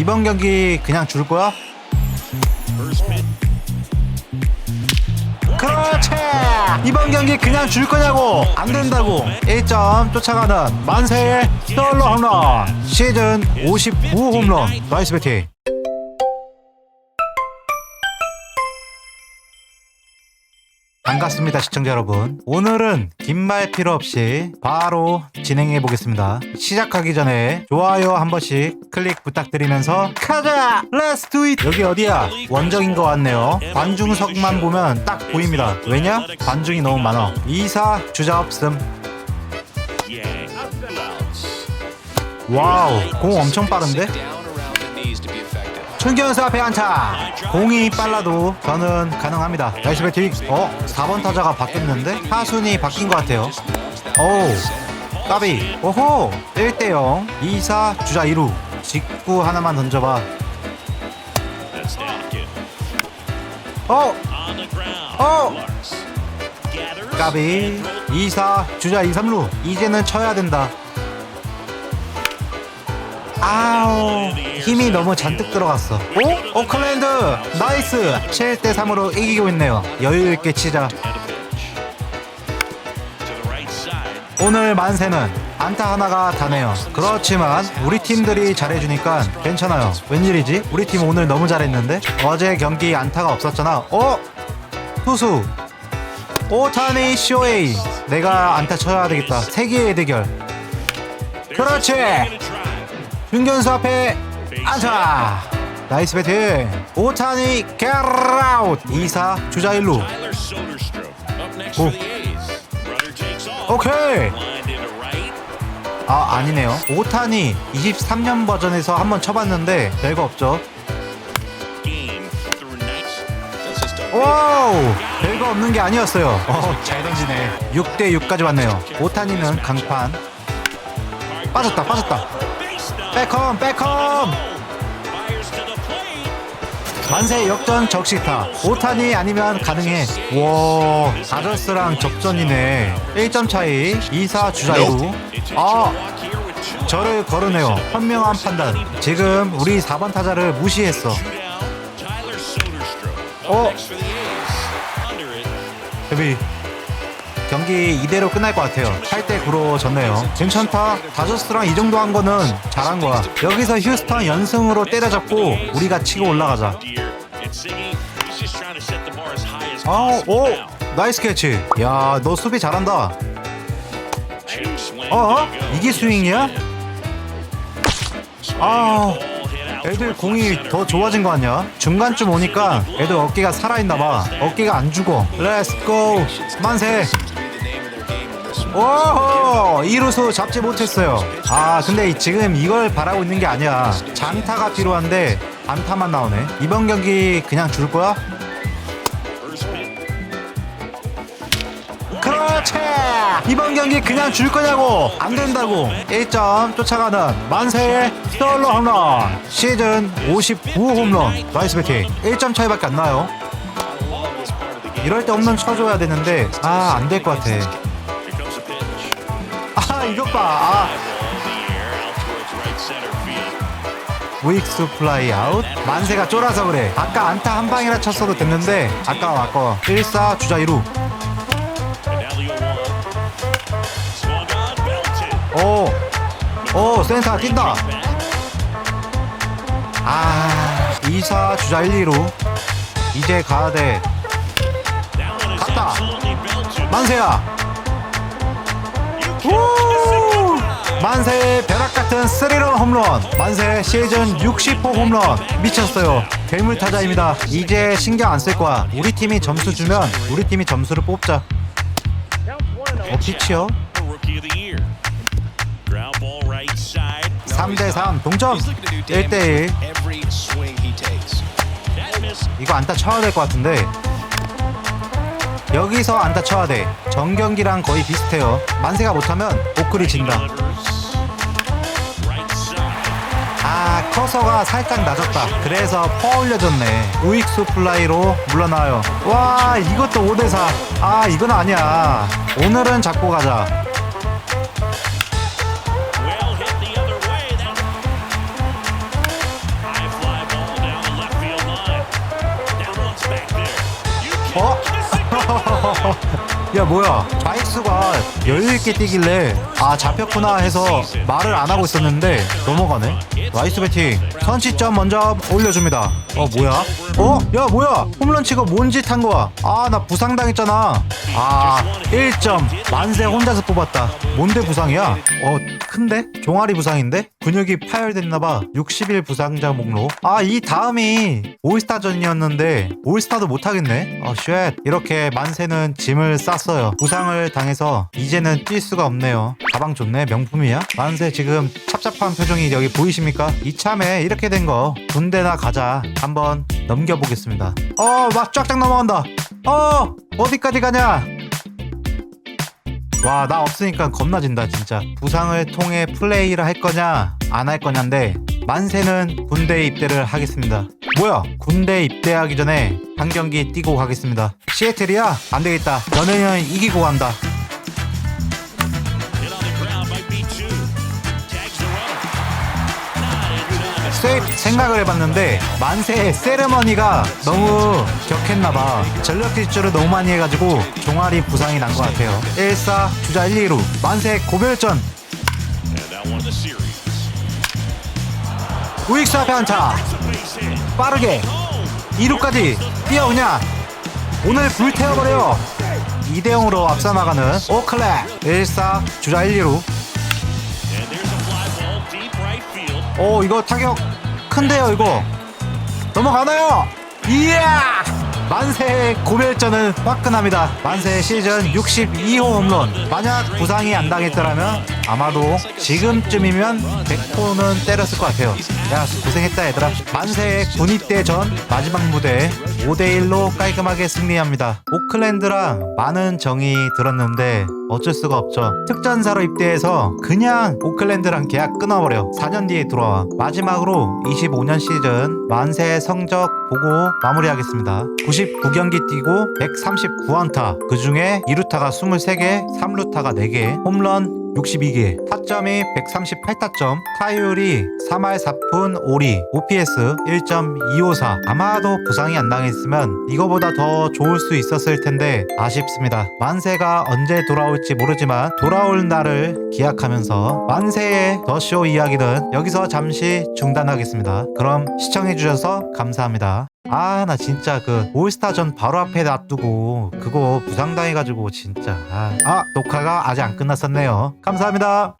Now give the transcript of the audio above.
이번 경기 그냥 줄 거야? 그렇지! 이번 경기 그냥 줄 거냐고! 안 된다고! 1점 쫓아가는 만세의 솔로 홈런! 시즌 59 홈런! 나이스 배팅! 반갑습니다 시청자 여러분. 오늘은 긴 말 필요 없이 바로 진행해 보겠습니다. 시작하기 전에 좋아요 한 번씩 클릭 부탁드리면서 가자! 렛츠 두잇 여기 어디야? 원정인 것 같네요. 관중석만 보면 딱 보입니다. 왜냐? 관중이 너무 많아. 이사 주자 없음. 와우 공 엄청 빠른데 春경수 앞에 안차. 공이 빨라도 저는 가능합니다. 나이스 배팅 어? 4번 타자가 바뀌었는데 타순이 바뀐 것 같아요. 오우 까비. 오호 1대0 2사 주자 2루. 직구 하나만 던져봐. 어? 어? 까비. 2사 주자 2, 3루. 이제는 쳐야 된다 아우 힘이 너무 잔뜩 들어갔어. 오? 오클랜드! 나이스! 7대 3으로 이기고 있네요. 여유 있게 치자. 오늘 만세는 안타 하나가 다네요. 그렇지만 우리 팀들이 잘해주니까 괜찮아요. 웬일이지? 우리 팀 오늘 너무 잘했는데? 어제 경기 안타가 없었잖아. 어? 투수. 오타니 쇼에이. 내가 안타 쳐야 되겠다. 세계의 대결. 그렇지 윤견수 앞에 안타 나이스 배팅 오타니 게라웃. 2사 주자 1루. 오. 오케이. 아 아니네요. 오타니 23년 버전에서 한번 쳐봤는데 별거 없죠. 와우. 별거 없는 게 아니었어요. 어 잘 던지네. 6대 6까지 왔네요. 오타니는 강판. 빠졌다 빠졌다 백홈 백홈. 만세 역전 적시타 오타니 아니면 가능해. 와 다저스랑 접전이네. 1점 차이 2사 주자 2루. 아 저를 거르네요. 현명한 판단. 지금 우리 4번 타자를 무시했어. 어? 데비 경기 이대로 끝날 것 같아요. 8대 9로 졌네요. 괜찮다. 다저스랑 이 정도 한 거는 잘한 거야. 여기서 휴스턴 연승으로 때려잡고 우리가 치고 올라가자. 아오 오 나이스 캐치. 야 너 수비 잘한다. 어? 이게 스윙이야? 아 애들 공이 더 좋아진 거 아니야? 중간쯤 오니까 애들 어깨가 살아있나 봐. 어깨가 안 죽어. 렛츠고 만세 오호 이루수 잡지 못했어요. 아 근데 지금 이걸 바라고 있는 게 아니야. 장타가 필요한데 안타만 나오네. 이번 경기 그냥 줄 거야? 그렇지! 이번 경기 그냥 줄 거냐고. 안 된다고. 1점 쫓아가는 만세의 솔로 홈런. 시즌 59 홈런. 나이스 배팅. 1점 차이밖에 안 나요. 이럴 때 홈런 쳐줘야 되는데 아 안 될 것 같아 아 이것 봐 아. 우익수 플라이 아웃 만세가 쫄아서 그래 아까 안타 한 방이라 쳤어도 됐는데 아까워 아까워 1사 주자 2루 오, 오, 센터 뛴다. 아, 2사 주자 1, 2루. 이제 가야 돼. 갔다. 만세야. 우! 만세의 벼락 같은 스리런 홈런. 만세 시즌 60호 홈런. 미쳤어요. 괴물 타자입니다. 이제 신경 안 쓸 거야. 우리 팀이 점수 주면 우리 팀이 점수를 뽑자. 어, 피치요? 3대3 동점 1대1 이거 안타 쳐야 될 것 같은데 여기서 안 다쳐야 돼. 정경기랑 거의 비슷해요. 만세가 못하면 오클이 진다. 아, 커서가 살짝 낮았다. 그래서 퍼 올려줬네. 우익수 플라이로 물러나요. 와, 이것도 5대4. 아, 이건 아니야. 오늘은 잡고 가자. 어? 야 뭐야? 바익수가 여유있게 뛰길래 아 잡혔구나 해서 말을 안 하고 있었는데 넘어가네. 나이스 배팅. 선취점 먼저 올려줍니다. 어 뭐야? 어? 야 뭐야? 홈런 치고 뭔 짓 한 거야? 아 나 부상당했잖아. 아 1점. 만세 혼자서 뽑았다. 뭔데 부상이야? 어 큰데? 종아리 부상인데? 근육이 파열됐나봐. 60일 부상자 목록. 아 이 다음이 올스타전이었는데 올스타도 못하겠네. 어 쉣. 이렇게 만세는 짐을 쌌어요. 부상을 당해서 이제는 뛸 수가 없네요. 가방 좋네. 명품이야? 만세 지금 찹찹한 표정이 여기 보이십니까? 이참에 이렇게 된 거. 군대나 가자. 한번 넘겨보겠습니다. 어막 쫙쫙 넘어간다. 어 어디까지 가냐 와 나 없으니까 겁나진다 진짜. 부상을 통해 플레이를 할 거냐 안 할 거냐인데 만세는 군대 입대를 하겠습니다. 뭐야 군대 입대하기 전에 한 경기 뛰고 가겠습니다. 시애틀이야? 안 되겠다. 너네는 이기고 간다 세이프 생각을 해봤는데 만세의 세레머니가 너무 격했나봐 전력 질주를 너무 많이 해가지고 종아리 부상이 난 것 같아요 1사 주자 1, 2루 만세 고별전. 우익수 앞에 한타. 빠르게 Home. 2루까지 뛰어오냐 오늘 불태워버려 2대0으로 앞서 나가는 오클랩 1사 주자 1, 2루 오 이거 타격 큰데요 이거. 넘어가나요? 이야 만세의 고별전은 화끈합니다. 만세 시즌 62호 홈런. 만약 부상이 안 당했더라면 아마도 지금쯤이면 100호는 때렸을 것 같아요. 야 고생했다 얘들아. 만세의 군입대 전 마지막 무대 5대1로 깔끔하게 승리합니다. 오클랜드랑 많은 정이 들었는데 어쩔 수가 없죠. 특전사로 입대해서 그냥 오클랜드랑 계약 끊어버려. 4년 뒤에 들어와. 마지막으로 25년 시즌 만세의 성적 보고 마무리하겠습니다 99경기 뛰고 139안타. 그 중에 2루타가 23개 3루타가 4개 홈런 62개. 타점이 138타점. 타율이 3할 4푼 5리. OPS 1.254 아마도 부상이 안 당했으면 이거보다 더 좋을 수 있었을 텐데 아쉽습니다. 만세가 언제 돌아올지 모르지만 돌아올 날을 기약하면서 만세의 더 쇼 이야기는 여기서 잠시 중단하겠습니다. 그럼 시청해주셔서 감사합니다 아 나 진짜 그 올스타전 바로 앞에 놔두고 그거 부상당해가지고 진짜. 아, 아 녹화가 아직 안 끝났었네요. 감사합니다